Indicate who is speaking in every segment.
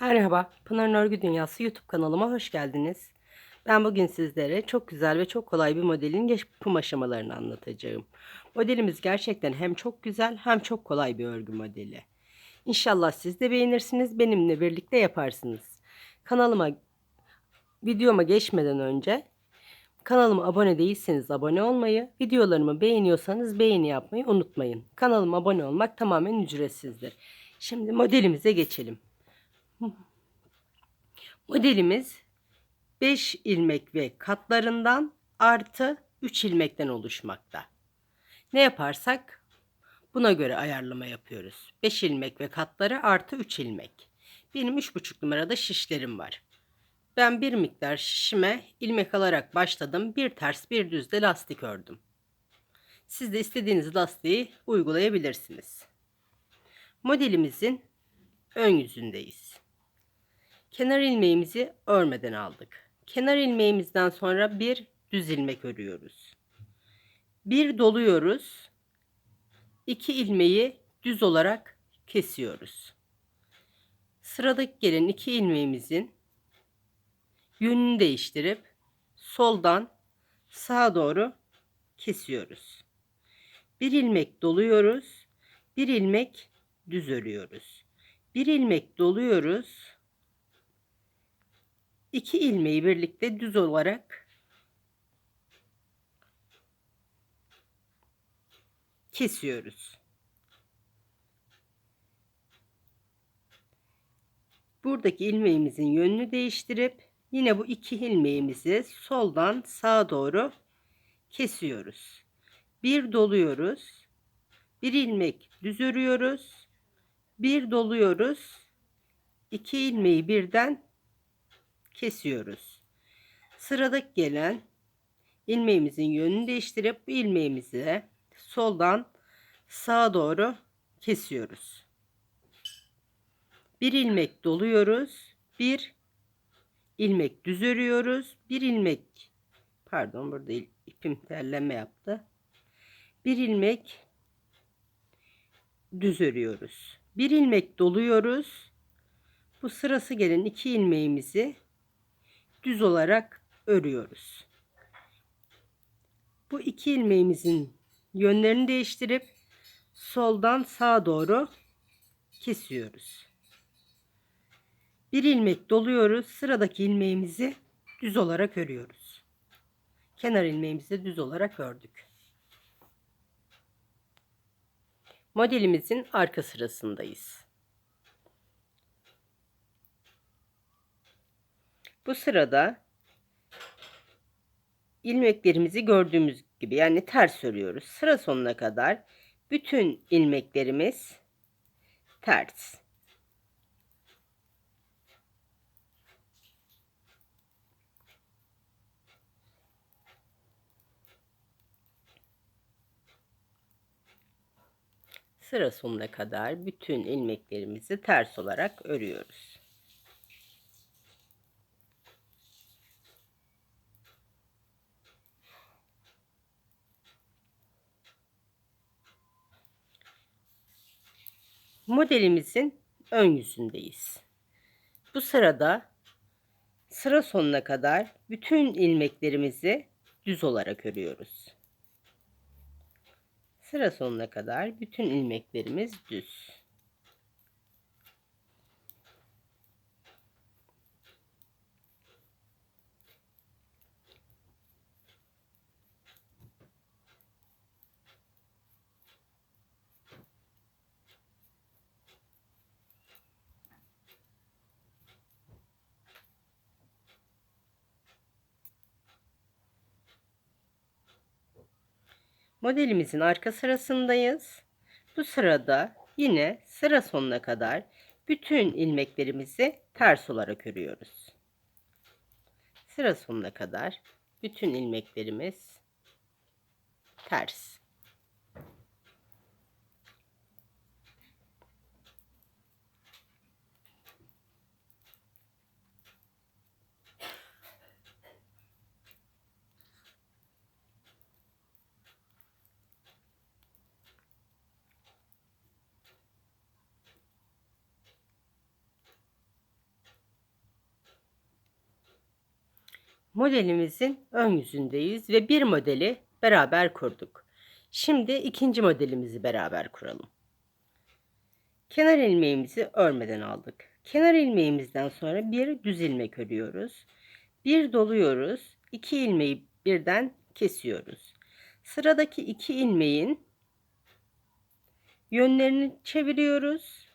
Speaker 1: Merhaba, Pınar'ın Örgü Dünyası YouTube kanalıma hoş geldiniz. Ben bugün sizlere çok güzel ve çok kolay bir modelin yapım aşamalarını anlatacağım. Modelimiz gerçekten hem çok güzel hem çok kolay bir örgü modeli. İnşallah siz de beğenirsiniz, benimle birlikte yaparsınız. Kanalıma, videoma geçmeden önce kanalıma abone değilseniz abone olmayı, videolarımı beğeniyorsanız beğeni yapmayı unutmayın. Kanalıma abone olmak tamamen ücretsizdir. Şimdi modelimize geçelim. Modelimiz 5 ilmek ve katlarından artı 3 ilmekten oluşmakta. Ne yaparsak buna göre ayarlama yapıyoruz. 5 ilmek ve katları artı 3 ilmek. Benim 3,5 numarada şişlerim var. Ben bir miktar şişime ilmek alarak başladım. Bir ters bir düz de lastik ördüm. Siz de istediğiniz lastiği uygulayabilirsiniz. Modelimizin ön yüzündeyiz. Kenar ilmeğimizi örmeden aldık. Kenar ilmeğimizden sonra bir düz ilmek örüyoruz. Bir doluyoruz. İki ilmeği düz olarak kesiyoruz. Sıradaki gelen iki ilmeğimizin yönünü değiştirip soldan sağa doğru kesiyoruz. Bir ilmek doluyoruz. Bir ilmek düz örüyoruz. Bir ilmek doluyoruz. İki ilmeği birlikte düz olarak kesiyoruz. Buradaki ilmeğimizin yönünü değiştirip yine bu iki ilmeğimizi soldan sağa doğru kesiyoruz. Bir doluyoruz. Bir ilmek düz örüyoruz. Bir doluyoruz. İki ilmeği birden kesiyoruz. Sıradaki gelen ilmeğimizin yönünü değiştirip bu ilmeğimizi soldan sağa doğru kesiyoruz. Bir ilmek doluyoruz. Bir ilmek düz örüyoruz. Bir ilmek pardon burada ipim terleme yaptı. Bir ilmek düz örüyoruz. Bir ilmek doluyoruz. Bu sırası gelen iki ilmeğimizi düz olarak örüyoruz. Bu iki ilmeğimizin yönlerini değiştirip soldan sağa doğru kesiyoruz. Bir ilmek doluyoruz. Sıradaki ilmeğimizi düz olarak örüyoruz. Kenar ilmeğimizi düz olarak ördük. Modelimizin arka sırasındayız. Bu sırada ilmeklerimizi gördüğümüz gibi yani ters örüyoruz. Sıra sonuna kadar bütün ilmeklerimiz ters. Sıra sonuna kadar bütün ilmeklerimizi ters olarak örüyoruz. Modelimizin ön yüzündeyiz. Bu sırada sıra sonuna kadar bütün ilmeklerimizi düz olarak örüyoruz. Sıra sonuna kadar bütün ilmeklerimiz düz. Modelimizin arka sırasındayız. Bu sırada yine sıra sonuna kadar bütün ilmeklerimizi ters olarak örüyoruz. Sıra sonuna kadar bütün ilmeklerimiz ters. Modelimizin ön yüzündeyiz ve bir modeli beraber kurduk. Şimdi ikinci modelimizi beraber kuralım. Kenar ilmeğimizi örmeden aldık. Kenar ilmeğimizden sonra bir düz ilmek örüyoruz. Bir doluyoruz. İki ilmeği birden kesiyoruz. Sıradaki iki ilmeğin yönlerini çeviriyoruz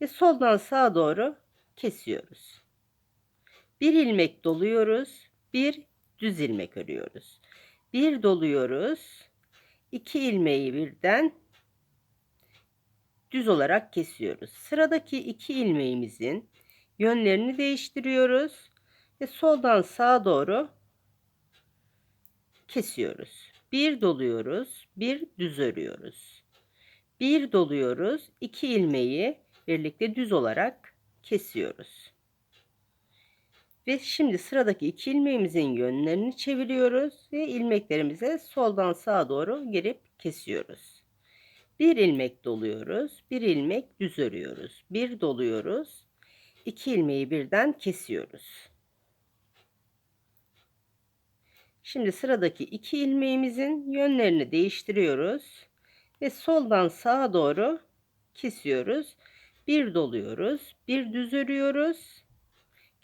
Speaker 1: ve soldan sağa doğru kesiyoruz. Bir ilmek doluyoruz, bir düz ilmek örüyoruz. Bir doluyoruz, iki ilmeği birden düz olarak kesiyoruz. Sıradaki iki ilmeğimizin yönlerini değiştiriyoruz ve soldan sağa doğru kesiyoruz. Bir doluyoruz, bir düz örüyoruz. Bir doluyoruz, iki ilmeği birlikte düz olarak kesiyoruz. Ve şimdi sıradaki iki ilmeğimizin yönlerini çeviriyoruz ve ilmeklerimize soldan sağa doğru girip kesiyoruz. Bir ilmek doluyoruz, bir ilmek düz örüyoruz. Bir doluyoruz, iki ilmeği birden kesiyoruz. Şimdi sıradaki iki ilmeğimizin yönlerini değiştiriyoruz ve soldan sağa doğru kesiyoruz. Bir doluyoruz, bir düz örüyoruz.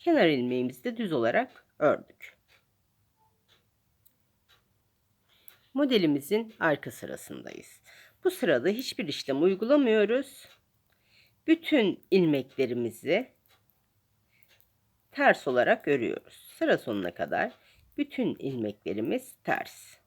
Speaker 1: Kenar ilmeğimizi de düz olarak ördük. Modelimizin arka sırasındayız. Bu sırada hiçbir işlem uygulamıyoruz. Bütün ilmeklerimizi ters olarak örüyoruz. Sıra sonuna kadar bütün ilmeklerimiz ters.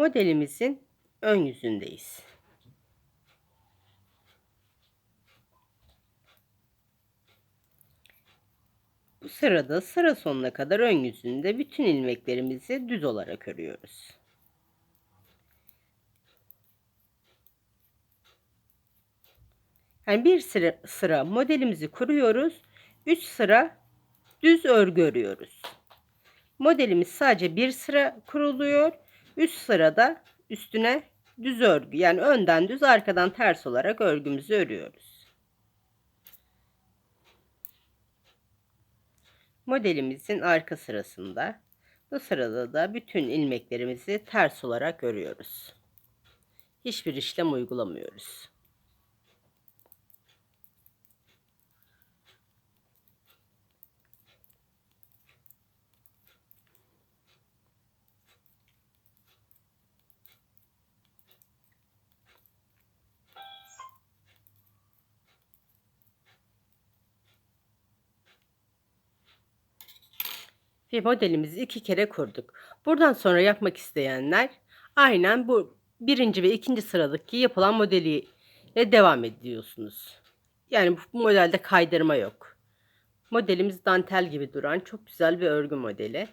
Speaker 1: Modelimizin ön yüzündeyiz. Bu sırada sıra sonuna kadar ön yüzünde bütün ilmeklerimizi düz olarak örüyoruz. Yani bir sıra, sıra modelimizi kuruyoruz. 3 sıra düz örgü örüyoruz. Modelimiz sadece bir sıra kuruluyor. Üst sırada üstüne düz örgü yani önden düz arkadan ters olarak örgümüzü örüyoruz. Modelimizin arka sırasında bu sırada da bütün ilmeklerimizi ters olarak örüyoruz. Hiçbir işlem uygulamıyoruz. Ve modelimizi iki kere kurduk. Buradan sonra yapmak isteyenler aynen bu birinci ve ikinci sıradaki yapılan modeliyle devam ediyorsunuz. Yani bu modelde kaydırma yok. Modelimiz dantel gibi duran çok güzel bir örgü modeli.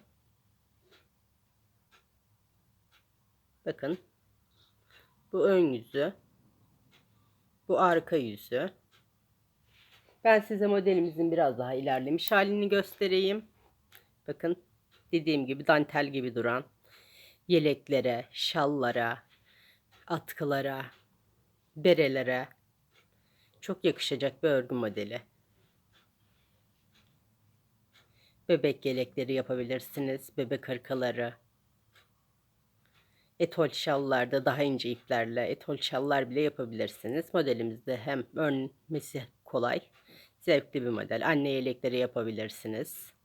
Speaker 1: Bakın. Bu ön yüzü. Bu arka yüzü. Ben size modelimizin biraz daha ilerlemiş halini göstereyim. Bakın dediğim gibi dantel gibi duran yeleklere, şallara, atkılara, berelere çok yakışacak bir örgü modeli. Bebek yelekleri yapabilirsiniz, bebek hırkaları. Etol şallarda daha ince iplerle etol şallar bile yapabilirsiniz. Modelimizde hem örmesi kolay, zevkli bir model. Anne yelekleri yapabilirsiniz.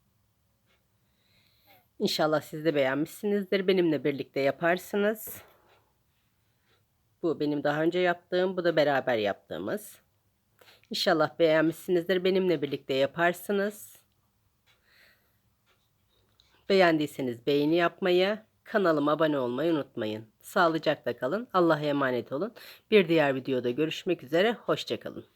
Speaker 1: İnşallah siz de beğenmişsinizdir. Benimle birlikte yaparsınız. Bu benim daha önce yaptığım, bu da beraber yaptığımız. İnşallah beğenmişsinizdir. Benimle birlikte yaparsınız. Beğendiyseniz beğeni yapmayı, kanalıma abone olmayı unutmayın. Sağlıcakla kalın. Allah'a emanet olun. Bir diğer videoda görüşmek üzere. Hoşçakalın.